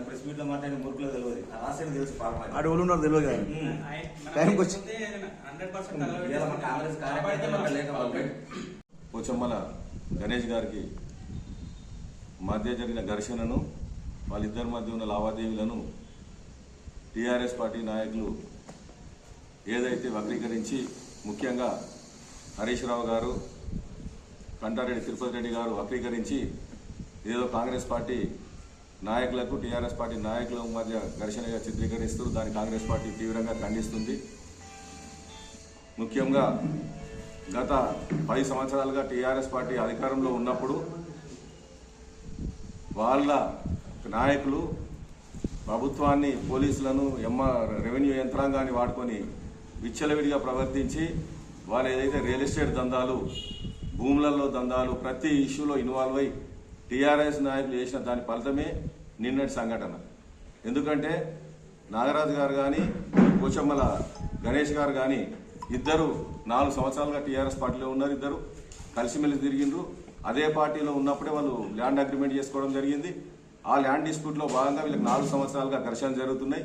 నిన్న ప్రెస్ మీట్లో మాట్లాడిన మురుకులో తెలియదు ఆ రాసేది తెలుసు పాపం ఆడు ఎవరు ఉన్నారో తెలియదు కదా టైంకి వచ్చి- పోచమ్మల గణేష్ గారికి మధ్య జరిగిన ఘర్షణను వాళ్ళిద్దరి మధ్య ఉన్న లావాదేవీలను టీఆర్ఎస్ పార్టీ నాయకులు ఏదైతే వక్రీకరించి ముఖ్యంగా హరీష్ రావు గారు కంటారెడ్డి తిరుపతి రెడ్డి గారు వక్రీకరించి ఏదో కాంగ్రెస్ పార్టీ నాయకులకు టీఆర్ఎస్ పార్టీ నాయకుల మధ్య ఘర్షణగా చిత్రీకరిస్తూ దాన్ని కాంగ్రెస్ పార్టీ తీవ్రంగా ఖండిస్తుంది. ముఖ్యంగా గత పది సంవత్సరాలుగా టీఆర్ఎస్ పార్టీ అధికారంలో ఉన్నప్పుడు వాళ్ళ నాయకులు ప్రభుత్వాన్ని పోలీసులను ఎమ్మ రెవెన్యూ యంత్రాంగాన్ని వాడుకొని విచ్చలవిడిగా ప్రవర్తించి వాళ్ళు ఏదైతే రియల్ ఎస్టేట్ దందాలు భూములలో దందాలు ప్రతి ఇష్యూలో ఇన్వాల్వ్ అయి టీఆర్ఎస్ నాయకులు చేసిన దాని ఫలితమే నిన్నటి సంఘటన. ఎందుకంటే నాగరాజు గారు కానీ పోచమ్మల గణేష్ గారు కానీ ఇద్దరు నాలుగు సంవత్సరాలుగా టీఆర్ఎస్ పార్టీలో ఉన్నారు ఇద్దరు. కలిసిమెలిసి తిరిగిండ్రు. అదే పార్టీలో ఉన్నప్పుడే వాళ్ళు ల్యాండ్ అగ్రిమెంట్ చేసుకోవడం జరిగింది. ఆ ల్యాండ్ డిస్ప్యూట్లో భాగంగా వీళ్ళకి నాలుగు సంవత్సరాలుగా ఘర్షణ జరుగుతున్నాయి.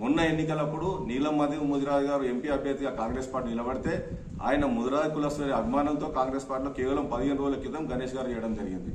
మొన్న ఎన్నికలప్పుడు నీలం మధు ముదిరాజు గారు ఎంపీ అభ్యర్థిగా కాంగ్రెస్ పార్టీ నిలబడితే ఆయన ముదిరాజు కులస్తుల అభిమానంతో కాంగ్రెస్ పార్టీలో కేవలం పదిహేను రోజుల క్రితం గణేష్ గారు చేయడం జరిగింది.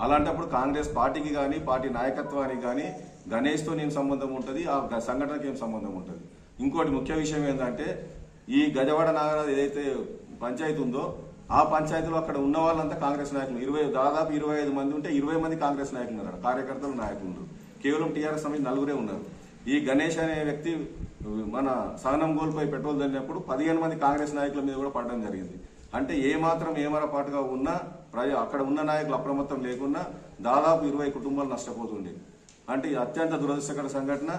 అలాంటప్పుడు కాంగ్రెస్ పార్టీకి కానీ పార్టీ నాయకత్వానికి కానీ గణేష్తో ఏం సంబంధం ఉంటుంది? ఆ గ- సంఘటనకి ఏం సంబంధం ఉంటుంది? ఇంకోటి ముఖ్య విషయం ఏంటంటే ఈ గజవాడ నాగరాజు ఏదైతే పంచాయతీ ఉందో ఆ పంచాయతీలో అక్కడ ఉన్న వాళ్ళంతా కాంగ్రెస్ నాయకులు. ఇరవై దాదాపు ఇరవై ఐదు మంది ఉంటే ఇరవై మంది కాంగ్రెస్ నాయకులు ఉన్నారు. కార్యకర్తలు నాయకులు కేవలం టీఆర్ఎస్ సంబంధించి నలుగురే ఉన్నారు. ఈ గణేష్ అనే వ్యక్తి మన సహనం గోల్పై పెట్రోల్ చల్లినప్పుడు పదిహేను మంది కాంగ్రెస్ నాయకుల మీద కూడా పడడం జరిగింది. అంటే ఏ మాత్రం ఏమరపాటుగా ఉన్నా ప్రజ అక్కడ ఉన్న నాయకులు అప్రమత్తం లేకున్నా దాదాపు ఇరవై కుటుంబాలు నష్టపోతుండే. అంటే అత్యంత దురదృష్టకర సంఘటన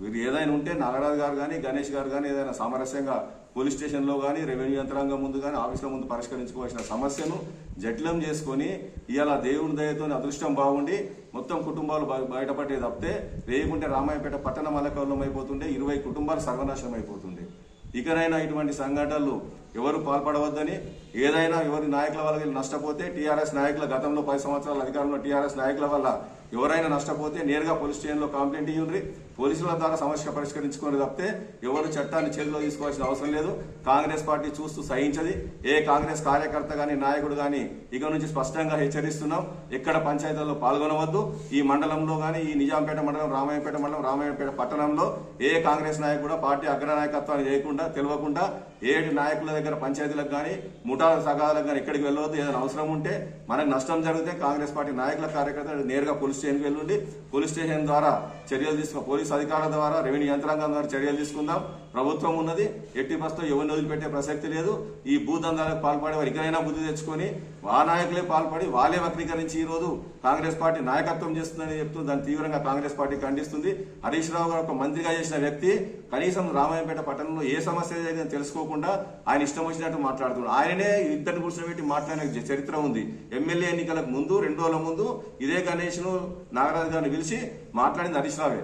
వీరు ఏదైనా ఉంటే నాగరాజు గారు కానీ గణేష్ గారు కానీ ఏదైనా సామరస్యంగా పోలీస్ స్టేషన్లో కానీ రెవెన్యూ యంత్రాంగం ముందు కానీ ఆఫీసుల ముందు పరిష్కరించుకోవాల్సిన సమస్యను జటిలం చేసుకొని ఇలా దేవుని దయతో అదృష్టం బాగుండి మొత్తం కుటుంబాలు బయ- బయటపడే తప్పితే రేగుంటే రామాయపేట పట్టణ మలకల్లం అయిపోతుండే ఇరవై కుటుంబాలు సర్వనాశనం అయిపోతుండే ఇకనైనా ఇటువంటి సంఘటనలు ఎవరు పాల్పడవద్దని ఏదైనా ఎవరి నాయకుల వల్ల వీళ్ళు నష్టపోతే టీఆర్ఎస్ నాయకుల గతంలో పది సంవత్సరాల అధికారంలో టీఆర్ఎస్ నాయకుల వల్ల ఎవరైనా నష్టపోతే నేరుగా పోలీస్ స్టేషన్లో కంప్లైంట్ ఇవ్వండి పోలీసుల ద్వారా సమస్య పరిష్కరించుకొని తప్పితే ఎవరు చట్టాన్ని చేతిలో తీసుకోవాల్సిన అవసరం లేదు. కాంగ్రెస్ పార్టీ చూస్తూ సహించది. ఏ కాంగ్రెస్ కార్యకర్త కానీ నాయకుడు కానీ ఇక నుంచి స్పష్టంగా హెచ్చరిస్తున్నాం. ఎక్కడ పంచాయతీల్లో పాల్గొనవద్దు. ఈ మండలంలో కానీ ఈ నిజాంపేట మండలం రామాయణపేట మండలం రామాయణపేట పట్టణంలో ఏ కాంగ్రెస్ నాయకుడు పార్టీ అగ్రనాయకత్వాన్ని చేయకుండా తెలియకుండా ఏడు నాయకుల దగ్గర పంచాయతీలకు కానీ ముఠా సగాలకు కానీ ఎక్కడికి వెళ్ళవద్దు. ఏదైనా అవసరం ఉంటే మనకు నష్టం జరిగితే కాంగ్రెస్ పార్టీ నాయకుల కార్యకర్తలు నేరుగా పోలీస్ స్టేషన్కి వెళ్ళండి పోలీస్ స్టేషన్ ద్వారా చర్యలు తీసుకు పోలీస్ అధికారుల ద్వారా రెవెన్యూ యంత్రాంగం ద్వారా చర్యలు తీసుకుందాం. ప్రభుత్వం ఉన్నది ఎట్టి బస్తో ఎవరిని వదిలిపెట్టే ప్రసక్తి లేదు. ఈ భూదందాలకు పాల్పడే వారు ఇకనైనా బుద్ధి తెచ్చుకొని ఆ నాయకులే పాల్పడి వాళ్ళే వక్రీకరించి ఈ రోజు కాంగ్రెస్ పార్టీ నాయకత్వం చేస్తుందని చెప్తూ దాన్ని తీవ్రంగా కాంగ్రెస్ పార్టీ ఖండిస్తుంది. హరీష్ రావు గారు ఒక మంత్రిగా చేసిన వ్యక్తి కనీసం రామాయంపేట పట్టణంలో ఏ సమస్య జరిగిందో తెలుసుకోకుండా ఆయన ఇష్టం వచ్చినట్టు మాట్లాడుతున్నాడు. ఆయననే ఇద్దరిని కూర్చోబెట్టి మాట్లాడిన చరిత్ర ఉంది. ఎమ్మెల్యే ఎన్నికలకు ముందు రెండు రోజుల ముందు ఇదే గణేష్ను నాగరాజు గారిని పిలిచి మాట్లాడింది హరీష్ రావే.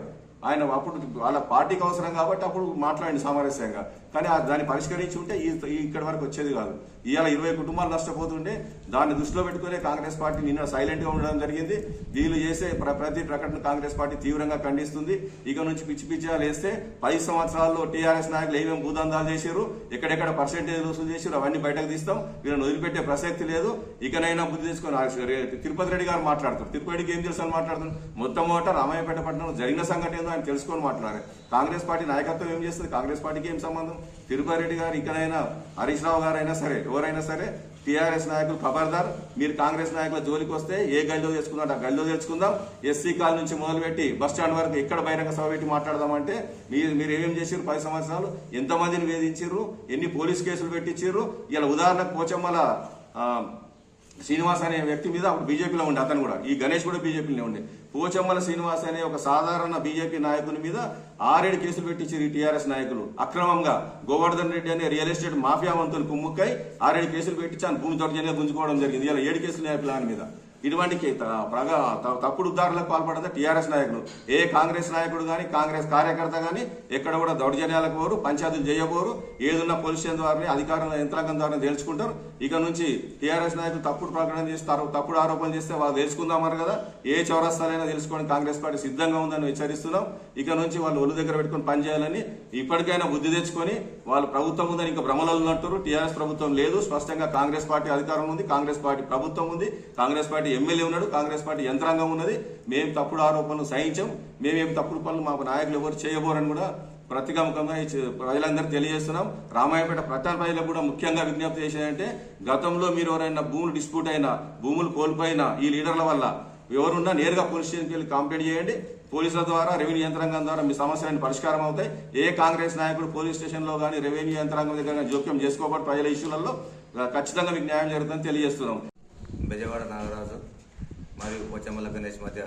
ఆయన అప్పుడు వాళ్ళ పార్టీకి అవసరం కాబట్టి అప్పుడు మాట్లాడింది సామరస్యంగా. కానీ దాన్ని పరిష్కరించి ఉంటే ఈ ఇక్కడ వరకు వచ్చేది కాదు. ఇవాళ ఇరవై కుటుంబాలు నష్టపోతుంటే దాన్ని దృష్టిలో పెట్టుకునే కాంగ్రెస్ పార్టీ నిన్న సైలెంట్గా ఉండడం జరిగింది. వీళ్ళు చేసే ప్ర- ప్రతి ప్రకటన కాంగ్రెస్ పార్టీ తీవ్రంగా ఖండిస్తుంది. ఇక నుంచి పిచ్చి పిచ్చిగా వేస్తే పది సంవత్సరాల్లో టీఆర్ఎస్ నాయకులు ఏమేమి భూదందాలు చేశారు ఎక్కడెక్కడ పర్సెంటేజ్ వసూలు చేశారు అవన్నీ బయటకు తీస్తాం. వీళ్ళని వదిలిపెట్టే ప్రసక్తి లేదు. ఇకనైనా బుద్ధి తీసుకొని తిరుపతి రెడ్డి గారు మాట్లాడుతారు. తిరుపతికి ఏం తెలుసు అని మాట్లాడుతున్నారు? మొత్తం మొదట రామాయపేట పట్టణంలో జరిగిన సంఘటన ఏందో ఆయన తెలుసుకొని మాట్లాడారు కాంగ్రెస్ పార్టీ నాయకత్వం ఏం చేస్తుంది? కాంగ్రెస్ పార్టీకి ఏం సంబంధం? తిరుపారెడ్డి గారు ఇకనైనా హరీష్ రావు గారైనా సరే ఎవరైనా సరే టీఆర్ఎస్ నాయకులు ఖబర్దార్ మీరు కాంగ్రెస్ నాయకుల జోలికి వస్తే ఏ గల్లో తెచ్చుకుందాం ఆ గల్లో తెచ్చుకుందాం. ఎస్సీ కాల్ నుంచి మొదలుపెట్టి బస్ స్టాండ్ వరకు ఎక్కడ బహిరంగ సభ పెట్టి మాట్లాడదామంటే మీరు మీరు ఏమేమి చేసారు పది సంవత్సరాలు? ఎంతమందిని వేధించారు ఎన్ని పోలీస్ కేసులు పెట్టించారు ఇలా ఉదాహరణకు పోచమ్మల శ్రీనివాస్ అనే వ్యక్తి మీద అప్పుడు బీజేపీలో ఉండే అతను కూడా. ఈ గణేష్ కూడా బీజేపీలో ఉండే. పోచమ్మల శ్రీనివాస్ అనే ఒక సాధారణ బీజేపీ నాయకుని మీద ఆరేడు కేసులు పెట్టించారు ఈ టీఆర్ఎస్ నాయకులు. అక్రమంగా గోవర్ధన్ రెడ్డి అనే రియల్ ఎస్టేట్ మాఫియా వంతులు కుమ్ముక్కై ఆరేడు కేసులు పెట్టించి ఆయన భూమి దౌర్జన్యంగా గుంజుకోవడం జరిగింది. ఇలా ఏడు కేసులు న్యాయపిల్ల ప్లాన్ మీద? ఇటువంటి ప్రగా తప్పుడు ఉద్దారులకు పాల్పడదా టీఆర్ఎస్ నాయకులు. ఏ కాంగ్రెస్ నాయకుడు కానీ కాంగ్రెస్ కార్యకర్త కానీ ఎక్కడ కూడా దౌర్జన్యాలకు పోరు పంచాయతీలు చేయబోరు ఏదున్న పోలీస్ ద్వారా అధికారుల యంత్రాంగం ద్వారా తెలుసుకుంటారు. ఇక నుంచి టీఆర్ఎస్ నాయకులు తప్పుడు ప్రకటన చేస్తారు తప్పుడు ఆరోపణలు చేస్తే వాళ్ళు తెలుసుకుందామన్నారు కదా. ఏ చౌరస్తాలైనా తెలుసుకోవడం కాంగ్రెస్ పార్టీ సిద్ధంగా ఉందని హెచ్చరిస్తున్నాం. ఇక నుంచి వాళ్ళు ఒళ్ళు దగ్గర పెట్టుకొని పనిచేయాలని ఇప్పటికైనా బుద్ధి తెచ్చుకొని వాళ్ళు ప్రభుత్వం ఉందని ఇంకా భ్రమలలో ఉన్నట్టు టీఆర్ఎస్ ప్రభుత్వం లేదు. స్పష్టంగా కాంగ్రెస్ పార్టీ అధికారం ఉంది కాంగ్రెస్ పార్టీ ప్రభుత్వం ఉంది. కాంగ్రెస్ పార్టీ ఎమ్మెల్యే ఉన్నాడు కాంగ్రెస్ పార్టీ యంత్రాంగం ఉన్నది. మేము తప్పుడు ఆరోపణలు సహించాం. మేమేం తప్పుడు పనులు మా నాయకులు ఎవరు చేయబోరని కూడా ప్రతిగముఖంగా ఈ ప్రజలందరూ తెలియజేస్తున్నాం. రామాయపేట ప్రచార ప్రజలకు కూడా ముఖ్యంగా విజ్ఞప్తి చేసేదంటే గతంలో మీరు ఎవరైనా భూములు డిస్ప్యూట్ అయినా భూములు కోల్పోయినా ఈ లీడర్ల వల్ల ఎవరున్నా నేరుగా పోలీస్ స్టేషన్కి వెళ్ళి కంప్లైంట్ చేయండి. పోలీసుల ద్వారా రెవెన్యూ యంత్రాంగం ద్వారా మీ సమస్యలన్నీ పరిష్కారం అవుతాయి. ఏ కాంగ్రెస్ నాయకుడు పోలీస్ స్టేషన్లో కానీ రెవెన్యూ యంత్రాంగం దగ్గర కానీ జోక్యం చేసుకోబట్టి ప్రజల ఇష్యూలలో ఖచ్చితంగా మీకు న్యాయం జరుగుతుందని తెలియజేస్తున్నాం. బెజవాడ నాగరాజు మరియు పోచమ్మల గణేష్ మధ్య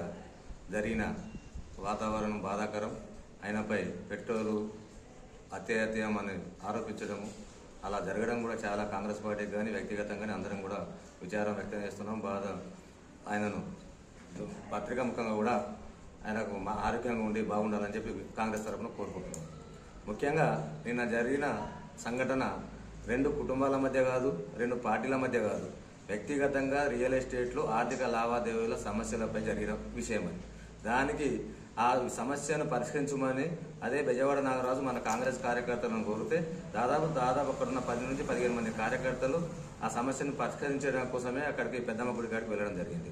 జరిగిన వాతావరణం బాధాకరం. ఆయనపై పెట్రోలు అత్యత్యం అని ఆరోపించడము అలా జరగడం కూడా చాలా కాంగ్రెస్ పార్టీకి కానీ వ్యక్తిగతంగానే అందరం కూడా విచారం వ్యక్తం చేస్తున్నాం. బాధ ఆయనను పత్రికా ముఖంగా కూడా ఆయనకు మా ఆరోగ్యంగా ఉండి బాగుండాలని చెప్పి కాంగ్రెస్ తరఫున కోరుకుంటున్నాం. ముఖ్యంగా నిన్న జరిగిన సంఘటన రెండు కుటుంబాల మధ్య కాదు రెండు పార్టీల మధ్య కాదు. వ్యక్తిగతంగా రియల్ ఎస్టేట్లో ఆర్థిక లావాదేవీల సమస్యలపై జరిగిన విషయం దానికి ఆ సమస్యను పరిష్కరించమని అదే బెజవాడ నాగరాజు మన కాంగ్రెస్ కార్యకర్తలను కోరితే దాదాపు దాదాపు అక్కడున్న పది నుంచి పదిహేను మంది కార్యకర్తలు ఆ సమస్యను పరిష్కరించడం కోసమే అక్కడికి పెద్దమ్మ గుడి కాడికి వెళ్ళడం జరిగింది.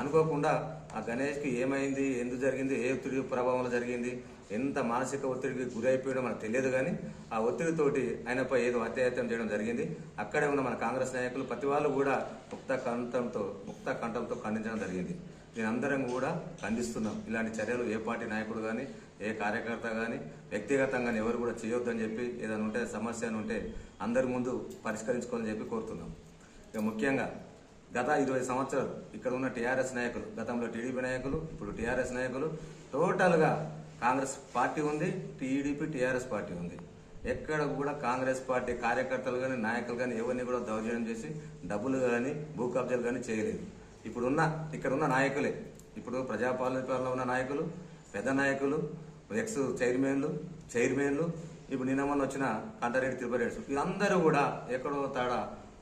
అనుకోకుండా ఆ గణేష్కి ఏమైంది ఎందుకు జరిగింది ఏ ఒత్తిడి ప్రభావంలో జరిగింది ఎంత మానసిక ఒత్తిడికి గురైపోయాడో మనకు తెలియదు కానీ ఆ ఒత్తిడితోటి ఆయనపై ఏదో అత్యాయత్నం చేయడం జరిగింది. అక్కడే ఉన్న మన కాంగ్రెస్ నాయకులు ప్రతి వాళ్ళు కూడా ముక్త కంఠంతో ముక్త కంఠంతో ఖండించడం జరిగింది. దీనందరం కూడా ఖండిస్తున్నాం. ఇలాంటి చర్యలు ఏ పార్టీ నాయకుడు కానీ ఏ కార్యకర్త కానీ వ్యక్తిగతంగా ఎవరు కూడా చేయొద్దని చెప్పి ఏదైనా ఉంటే సమస్య అని ఉంటే అందరి ముందు పరిష్కరించుకోవాలని చెప్పి కోరుతున్నాం. ఇక ముఖ్యంగా గత ఇరవై సంవత్సరాలు ఇక్కడ ఉన్న టీఆర్ఎస్ నాయకులు గతంలో టీడీపీ నాయకులు ఇప్పుడు టీఆర్ఎస్ నాయకులు టోటల్గా కాంగ్రెస్ పార్టీ ఉంది టీడీపీ టీఆర్ఎస్ పార్టీ ఉంది. ఎక్కడ కూడా కాంగ్రెస్ పార్టీ కార్యకర్తలు కానీ నాయకులు కానీ ఎవరిని కూడా దౌర్జన్యం చేసి డబ్బులు కానీ భూ కబ్జాలు కానీ చేయలేదు. ఇప్పుడున్న ఇక్కడ ఉన్న నాయకులే ఇప్పుడు ప్రజాపాలనలో ఉన్న నాయకులు పెద్ద నాయకులు ఎక్స్ చైర్మన్లు చైర్మన్లు ఇప్పుడు నిన్న మొన్న వచ్చిన కంటారెడ్డి తిరుపతి వీళ్ళందరూ కూడా ఎక్కడో తాడ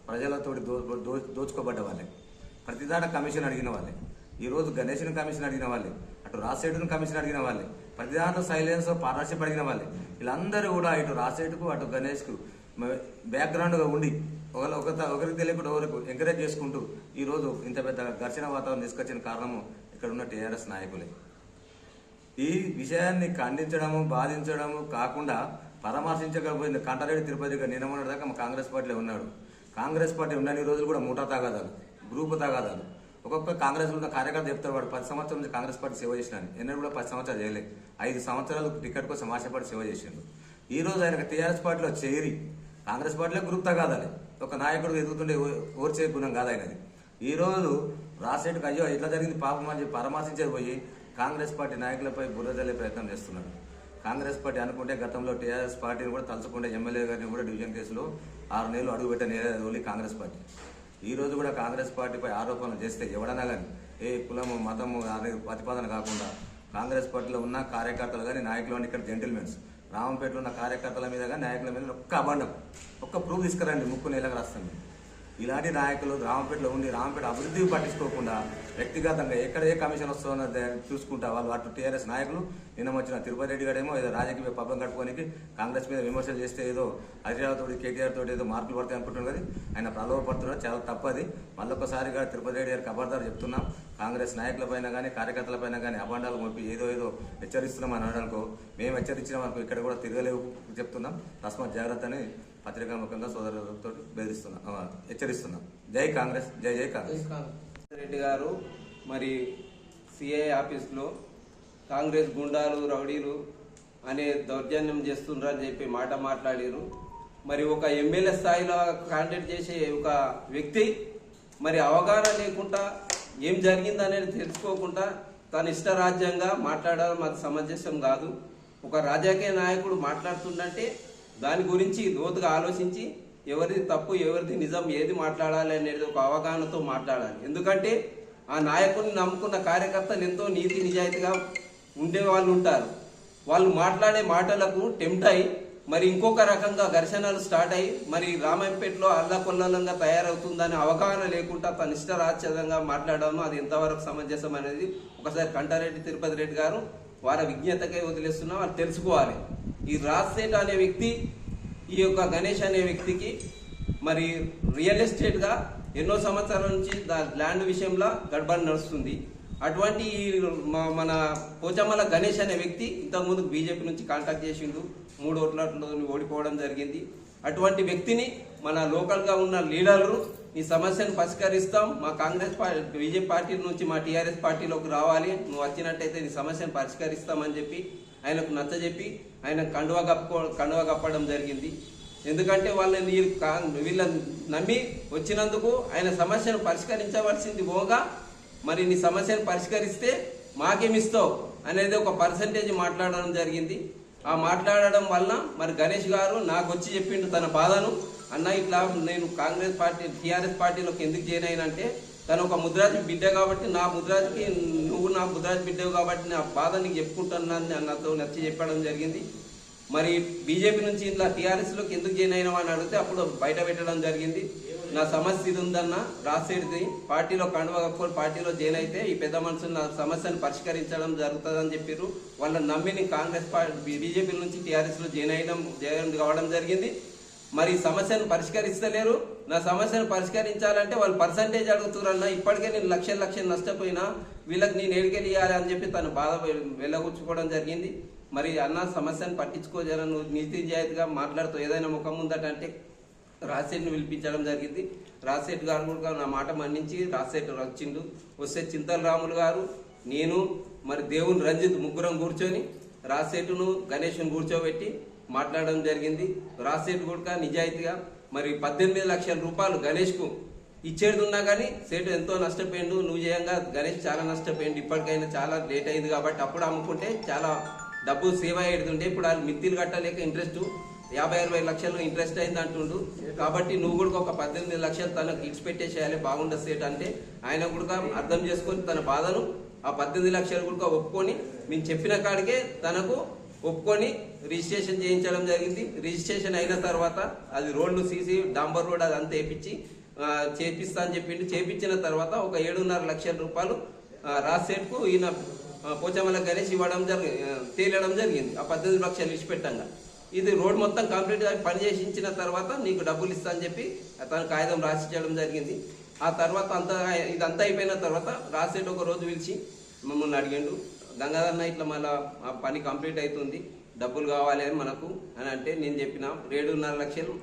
ప్రజలతోటి దో దో- దోచుకోబడ్డ వాళ్ళే. ప్రతిదాట కమిషన్ అడిగిన వాళ్ళే. ఈరోజు రోజు గణేష్ని కమిషన్ అడిగిన వాళ్ళే. అటు రాసేటును కమిషన్ అడిగిన వాళ్ళే. ప్రతిదాంట్లో సైలెన్స్ పార్ట్నర్షిప్ అడిగిన వాళ్ళే. వీళ్ళందరూ కూడా ఇటు రాసేటుకు అటు గణేష్కు బ్యాక్గ్రౌండ్గా ఉండి ఒకరు ఒక ఒకరికి తెలియకుండా ఒకరికి ఎంకరేజ్ చేసుకుంటూ ఈరోజు ఇంత పెద్ద ఘర్షణ వాతావరణం తీసుకొచ్చిన కారణము ఇక్కడ ఉన్న టీఆర్ఎస్ నాయకులే. ఈ విషయాన్ని ఖండించడము బాధించడము కాకుండా పరామర్శించకపోయింది. కంటారెడ్డి తిరుపతిగా నిన్న దాకా మా కాంగ్రెస్ పార్టీలో ఉన్నాడు. కాంగ్రెస్ పార్టీ ఉండని రోజులు కూడా మూటా తాగాదాలు గ్రూప్ తాగాదాలు. ఒక్కొక్క కాంగ్రెస్ ఉన్న కార్యకర్త చెప్తారు వాడు పది సంవత్సరాల నుంచి కాంగ్రెస్ పార్టీ సేవ చేసినాను ఎన్నడూ కూడా పది సంవత్సరాలు చేయలేదు ఐదు సంవత్సరాలు టికెట్ కోసం ఆశపడి సేవ చేసిండు. ఈ రోజు ఆయన టీఆర్ఎస్ పార్టీలో చేరి కాంగ్రెస్ పార్టీలో గ్రూప్ తగాదాలి. ఒక నాయకుడు ఎదుగుతుండే ఓర్చే గుణం కాదు ఆయనది. ఈ రోజు రాసేటుకు అయ్యో ఇట్లా జరిగింది పాపం అని చెప్పి పరామర్శించే పోయి కాంగ్రెస్ పార్టీ నాయకులపై బుర్ర జల్లే ప్రయత్నం చేస్తున్నాడు కాంగ్రెస్ పార్టీ అనుకుంటే గతంలో టీఆర్ఎస్ పార్టీని కూడా తలుచుకుంటే ఎమ్మెల్యే గారిని కూడా డివిజన్ కేసులో ఆరు నెలలు అడుగుపెట్టే నేరేది ఓన్లీ కాంగ్రెస్ పార్టీ. ఈ రోజు కూడా కాంగ్రెస్ పార్టీపై ఆరోపణలు చేస్తే ఎవడన్నా కానీ ఏ కులము మతము అనే ప్రతిపాదన కాకుండా కాంగ్రెస్ పార్టీలో ఉన్న కార్యకర్తలు కానీ నాయకులు ఇక్కడ జెంటిల్మెన్స్ రామంపేటలో ఉన్న కార్యకర్తల మీద కానీ నాయకుల మీద ఒక్క అబండం ఒక్క ప్రూఫ్ తీసుకురండి ముక్కు నెలకు రాస్తాను ఇలాంటి నాయకులు రామపేటలో ఉండి రామపేట అభివృద్ధి పట్టించుకోకుండా వ్యక్తిగతంగా ఎక్కడ ఏ కమిషన్ వస్తుందో చూసుకుంటా వాళ్ళు అటు టీఆర్ఎస్ నాయకులు. నిన్న వచ్చిన తిరుపతి రెడ్డి గారేమో ఏదో రాజకీయ పబ్బం కట్టుకోనికి కాంగ్రెస్ మీద విమర్శలు చేస్తే ఏదో హరిరావు తోటి కేటీఆర్ తోటి ఏదో మార్కులు పడతాయి అనుకుంటున్నారు కానీ ఆయన ప్రలోభపడుతున్నారు. చాలా తప్పది మళ్ళొకసారిగా తిరుపతి రెడ్డి గారికి అబద్ధాలు చెప్తున్నాం. కాంగ్రెస్ నాయకులపైన కానీ కార్యకర్తలపైన కానీ అబండాలు మోపి ఏదో ఏదో హెచ్చరిస్తున్నాం అని అనడానికో మేము హెచ్చరించిన మనకు ఇక్కడ కూడా తిరగలేవు చెప్తున్నాం. తస్మాత్ జాగ్రత్త అని పత్రికాముఖంగా సోదరులతో బెదిరిస్తున్నాం. హెచ్చరిస్తున్నాం. జై కాంగ్రెస్ జై జై కాంగ్రెస్. రెడ్డి గారు మరి సిఐ ఆఫీస్లో కాంగ్రెస్ గుండాలు రౌడీలు అనే దౌర్జన్యం చేస్తుండ్రని చెప్పి మాట మాట్లాడారు మరి ఒక ఎమ్మెల్యే స్థాయిలో కాంటాక్ట్ చేసే ఒక వ్యక్తి మరి అవగాహన లేకుండా ఏం జరిగింది అనేది తెలుసుకోకుండా తన ఇష్టరాజ్యంగా మాట్లాడడం అది సమంజసం కాదు. ఒక రాజకీయ నాయకుడు మాట్లాడుతుందంటే దాని గురించి లోతుగా ఆలోచించి ఎవరిది తప్పు ఎవరిది నిజం ఏది మాట్లాడాలి అనేది ఒక అవగాహనతో మాట్లాడాలి. ఎందుకంటే ఆ నాయకుడిని నమ్ముకున్న కార్యకర్తలు ఎంతో నీతి నిజాయితీగా ఉండే వాళ్ళు ఉంటారు. వాళ్ళు మాట్లాడే మాటలకు టెంప్ట్ అయి మరి ఇంకొక రకంగా ఘర్షణలు స్టార్ట్ అయ్యి మరి రామాయంపేటలో అల్లకొల్లంగా తయారవుతుందనే అవగాహన లేకుండా తన ఇష్ట రాజ్యాంగంగా మాట్లాడడం అది ఎంతవరకు సమంజసం అనేది ఒకసారి కంటారెడ్డి తిరుపతి రెడ్డి గారు వారి విజ్ఞతకై వదిలేస్తున్నా వాళ్ళు తెలుసుకోవాలి. ఈ రాజశేఖర్ అనే వ్యక్తి ఈ యొక్క గణేష్ అనే వ్యక్తికి మరి రియల్ ఎస్టేట్గా ఎన్నో సంవత్సరాల నుంచి దాని ల్యాండ్ విషయంలో గడబడి నడుస్తుంది. అటువంటి మన పోచమ్మల గణేష్ అనే వ్యక్తి ఇంతకుముందు బీజేపీ నుంచి కాంటాక్ట్ చేసిండు. మూడు ఓట్లతో ఓడిపోవడం జరిగింది. అటువంటి వ్యక్తిని మన లోకల్గా ఉన్న లీడర్లు ఈ సమస్యను పరిష్కరిస్తాం. మా కాంగ్రెస్ పార్టీ బీజేపీ పార్టీ నుంచి మా టీఆర్ఎస్ పార్టీలోకి రావాలి. నువ్వు వచ్చినట్టయితే నీ సమస్యను పరిష్కరిస్తామని చెప్పి ఆయనకు నచ్చజెప్పి ఆయన కండువా కప్పుకో కండువా కప్పడం జరిగింది. ఎందుకంటే వాళ్ళని వీళ్ళు వీళ్ళని నమ్మి వచ్చినందుకు ఆయన సమస్యను పరిష్కరించవలసింది పోగా మరి నీ సమస్యను పరిష్కరిస్తే మాకేమిస్తావు అనేది ఒక పర్సంటేజ్ మాట్లాడడం జరిగింది. ఆ మాట్లాడడం వల్ల మరి గణేష్ గారు నాకు వచ్చి చెప్పిండు తన బాధను అన్న ఇట్లా నేను కాంగ్రెస్ పార్టీ టీఆర్ఎస్ పార్టీలోకి ఎందుకు జాయిన్ అయినంటే తను ఒక ముద్రాజ్ బిడ్డ కాబట్టి నా ముద్రాజ్కి నువ్వు నా ముద్రాజ్ బిడ్డవు కాబట్టి నా బాధ నీకు చెప్పుకుంటున్నాను అని నాతో నచ్చి చెప్పడం జరిగింది. మరి బీజేపీ నుంచి ఇట్లా టీఆర్ఎస్లోకి ఎందుకు జాయిన్ అయినావు అని అడిగితే అప్పుడు బయట పెట్టడం జరిగింది. నా సమస్య ఇది ఉందన్న రాసేది. పార్టీలో కండువ కప్పుకొని పార్టీలో జాయిన్ అయితే ఈ పెద్ద మనుషులు నా సమస్యను పరిష్కరించడం జరుగుతుందని చెప్పారు వాళ్ళని నమ్మి నేను కాంగ్రెస్ పార్టీ బీజేపీ నుంచి టీఆర్ఎస్లో జాయిన్ అయ్యడం జాయిన్ కావడం జరిగింది. మరి ఈ సమస్యను పరిష్కరిస్తలేరు. నా సమస్యను పరిష్కరించాలంటే వాళ్ళు పర్సంటేజ్ అడుగుతున్నారన్న ఇప్పటికే నేను లక్షల లక్షలు నష్టపోయినా వీళ్ళకి నేను ఏడికెళ్ళి ఇవ్వాలి అని చెప్పి తను బాధ వెళ్ళగొచ్చుకోవడం జరిగింది. మరి అన్న సమస్యను పట్టించుకోజాలను నీతి జాయితీగా మాట్లాడుతూ ఏదైనా ముఖం ఉందటంటే రాజశేఖర్ని పిలిపించడం జరిగింది. రాజశేఖర్ గారు కూడా నా మాట మన్నించి రాజశేఖర్ వచ్చిండు. వస్తే చింతల రాములు గారు నేను మరి దేవుని రంజిత్ ముగ్గురం కూర్చొని రాజశేఖర్ను గణేష్ను కూర్చోబెట్టి మాట్లాడడం జరిగింది. రాజశేఖర్ కూడా నిజాయితీగా మరి పద్దెనిమిది లక్షల రూపాయలు గణేష్కు ఇచ్చేది ఉన్నా కానీ సేటు ఎంతో నష్టపోయిండు. నువ్వు చేయంగా గణేష్ చాలా నష్టపోయిండు. ఇప్పటికైనా చాలా లేట్ అయింది కాబట్టి అప్పుడు అమ్ముకుంటే చాలా డబ్బు సేవ్ అయ్యేది ఉండే. ఇప్పుడు వాళ్ళు మిత్తిలు కట్టలేక ఇంట్రెస్ట్ యాభై అరవై లక్షలు ఇంట్రెస్ట్ అయింది అంటుండు. కాబట్టి నువ్వు కూడా ఒక పద్దెనిమిది లక్షలు తనకు ఇడ్స్ పెట్టేసేయాలి బాగుండదు సేట్ అంటే. ఆయన కూడా అర్థం చేసుకొని తన బాధను ఆ పద్దెనిమిది లక్షలు కూడా ఒప్పుకొని మేము చెప్పిన కాడికే తనకు ఒప్పుకొని రిజిస్ట్రేషన్ చేయించడం జరిగింది. రిజిస్ట్రేషన్ అయిన తర్వాత అది రోడ్లు సీసీ డాంబర్ రోడ్ అది అంతా వేపించి చేపిస్తా అని చెప్పిండు. చేపించిన తర్వాత ఒక ఏడున్నర లక్షల రూపాయలు రాసేట్కు ఈయన పోచమల పోచమల్ల గణేష్ ఇవ్వడం జరిగి తేలడం జరిగింది. ఆ పద్దెనిమిది లక్షలు ఇచ్చిపెట్టంగా. ఇది రోడ్ మొత్తం కంప్లీట్ పని చేసి ఇచ్చిన తర్వాత నీకు డబ్బులు ఇస్తా అని చెప్పి తను కాగితం రాసి చేయడం జరిగింది. ఆ తర్వాత అంతా ఇదంతా అయిపోయిన తర్వాత రాసేటి ఒక రోజు పిలిచి మమ్మల్ని అడిగిండు గంగాధర్న ఇట్లా మళ్ళా ఆ పని కంప్లీట్ అవుతుంది డబ్బులు కావాలి మనకు అని అంటే నేను చెప్పిన ఏడున్నర లక్షలు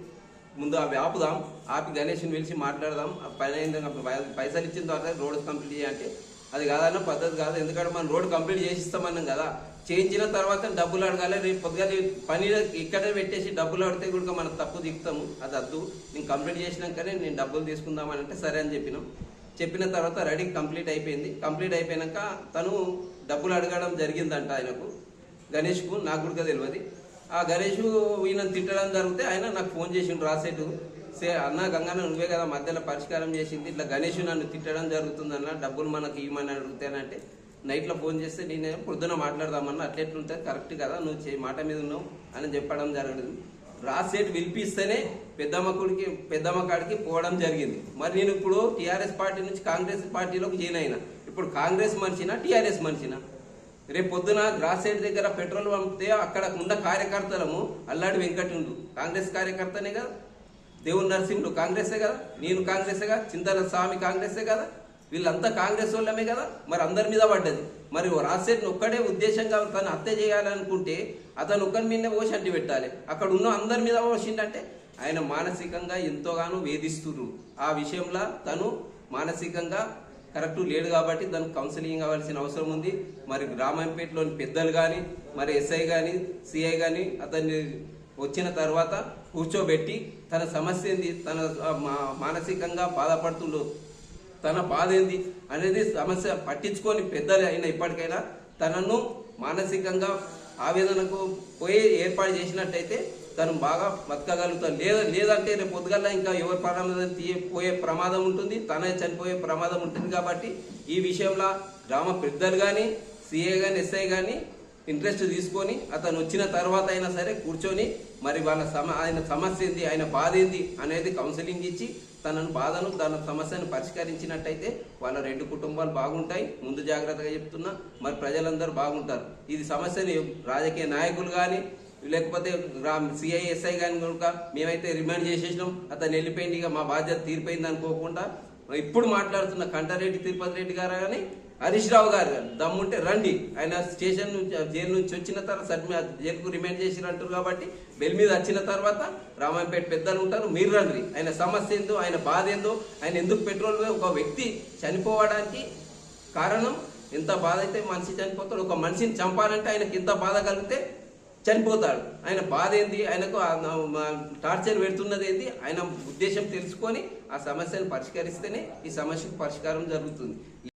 ముందు అవి ఆపుదాం ఆపి గణేష్ని పిలిచి మాట్లాడదాం ఆ పని అయిన పైసలు ఇచ్చిన తర్వాత రోడ్ కంప్లీట్ చేయాలంటే అది కాదన్న పద్ధతి కాదు ఎందుకంటే మనం రోడ్ కంప్లీట్ చేసిస్తామన్నాం కదా చేయించిన తర్వాత డబ్బులు అడగాలి. రేపు పొద్దుగానే పని ఇక్కడే పెట్టేసి డబ్బులు అడితే కూడా మనం తప్పు దిగుతాము అది వద్దు. నేను కంప్లీట్ చేసినాకనే నేను డబ్బులు తీసుకుందామని అంటే సరే అని చెప్పినాం. చెప్పిన తర్వాత రెడీ కంప్లీట్ అయిపోయింది. కంప్లీట్ అయిపోయాక తను డబ్బులు అడగడం జరిగిందంట ఆయనకు. గణేష్కు నాకు కూడా తెలియదు ఆ గణేష్ ఈయన తిట్టడం జరిగితే ఆయన నాకు ఫోన్ చేసిండు రాసేటు. సే అన్న గంగన్న నువ్వే కదా మధ్యలో పరిష్కారం చేసింది. ఇట్లా గణేష్ నన్ను తిట్టడం జరుగుతుంది అన్న డబ్బులు మనకి ఇవ్వమని అడుగుతానంటే నైట్లో ఫోన్ చేస్తే నేను పొద్దున మాట్లాడదామన్నా అట్లెట్లుంటే కరెక్ట్ కదా నువ్వు చే మాట మీద ఉన్నావు అని చెప్పడం జరిగింది రాసేట్ పిలిపిస్తేనే పెద్దమ్మ కుడికి పెద్దమ్మ కాడికి పోవడం జరిగింది. మరి నేను ఇప్పుడు టీఆర్ఎస్ పార్టీ నుంచి కాంగ్రెస్ పార్టీలోకి జాయిన్ అయినా ఇప్పుడు కాంగ్రెస్ మనిషినా టీఆర్ఎస్ మనిషినా? రేపు పొద్దున గ్రాసైడ్ దగ్గర పెట్రోల్ పంపితే అక్కడ ఉన్న కార్యకర్తలము అల్లాడి వెంకటుండు. కాంగ్రెస్ కార్యకర్తనే కదా. దేవుని నరసింహుడు కాంగ్రెసే కదా నేను కాంగ్రెసే చింతన స్వామి కాంగ్రెసే కదా. వీళ్ళంతా కాంగ్రెస్ వాళ్ళమే కదా? మరి అందరి మీద పడ్డది. మరి రాజశేఖర్ ఒక్కడే ఉద్దేశంగా తను హత్య చేయాలనుకుంటే అతను ఒక్కరి మీద పోసి అంటి పెట్టాలి. అక్కడ ఉన్న అందరి మీద పోసిందంటే ఆయన మానసికంగా ఎంతోగానో వేధిస్తున్నారు. ఆ విషయంలో తను మానసికంగా కరెక్ట్ లేడు కాబట్టి దానికి కౌన్సిలింగ్ కావాల్సిన అవసరం ఉంది. మరి రామాయంపేటలోని పెద్దలు కానీ మరి ఎస్ఐ కానీ సిఐ కానీ అతన్ని వచ్చిన తర్వాత కూర్చోబెట్టి తన సమస్య ఏంది తన మా- మానసికంగా బాధపడుతుండో తన బాధ ఏంది అనేది సమస్య పట్టించుకొని పెద్దలు అయిన ఇప్పటికైనా తనను మానసికంగా ఆవేదనకు పోయి ఏర్పాటు చేసినట్టయితే తను బాగా బతకగలుగుతాడు. లేదా లేదంటే రేపు పొద్దుగల్లా ఇంకా ఎవరి ప్రమాదం తీయ పోయే ప్రమాదం ఉంటుంది తనే చనిపోయే ప్రమాదం ఉంటుంది కాబట్టి ఈ విషయంలో గ్రామ పెద్దలు కానీ సిఏ కానీ ఎస్ఐ కానీ ఇంట్రెస్ట్ తీసుకొని అతను వచ్చిన తర్వాత అయినా సరే కూర్చొని మరి వాళ్ళ సమ ఆయన సమస్య ఏంది ఆయన బాధ ఏంది అనేది కౌన్సిలింగ్ ఇచ్చి తనను బాధను తన సమస్యను పరిష్కరించినట్టయితే వాళ్ళ రెండు కుటుంబాలు బాగుంటాయి. ముందు జాగ్రత్తగా చెప్తున్నా మరి ప్రజలందరూ బాగుంటారు. ఇది సమస్యని రాజకీయ నాయకులు కానీ లేకపోతే సిఐఎస్ఐ కానీ కనుక మేమైతే రిమాండ్ చేసేసినాం. అతను వెళ్ళిపోయింది ఇక మా బాధ్యత తీరిపోయింది అనుకోకుండా. ఇప్పుడు మాట్లాడుతున్న కంటారెడ్డి తిరుపతి రెడ్డి గారు కానీ హరీష్ రావు గారు దమ్ము దమ్ముంటే రండి. ఆయన స్టేషన్ నుంచి జైలు నుంచి వచ్చిన తర్వాత సర్మి జైలుకు రిమైండ్ చేసిన అంటారు కాబట్టి బెల్ మీద వచ్చిన తర్వాత రామాయణపేట పెద్దలు ఉంటారు మీరు రండి. ఆయన సమస్య ఏందో ఆయన బాధ ఏందో ఆయన ఎందుకు పెట్రోల్ ఒక వ్యక్తి చనిపోవడానికి కారణం? ఎంత బాధ అయితే మనిషి చనిపోతాడు ఒక మనిషిని చంపాలంటే ఆయనకి ఎంత బాధ కలిగితే చనిపోతాడు. ఆయన బాధ ఏంది? ఆయనకు టార్చర్ పెడుతున్నది ఏంది? ఆయన ఉద్దేశం తెలుసుకొని ఆ సమస్యను పరిష్కరిస్తేనే ఈ సమస్యకు పరిష్కారం జరుగుతుంది.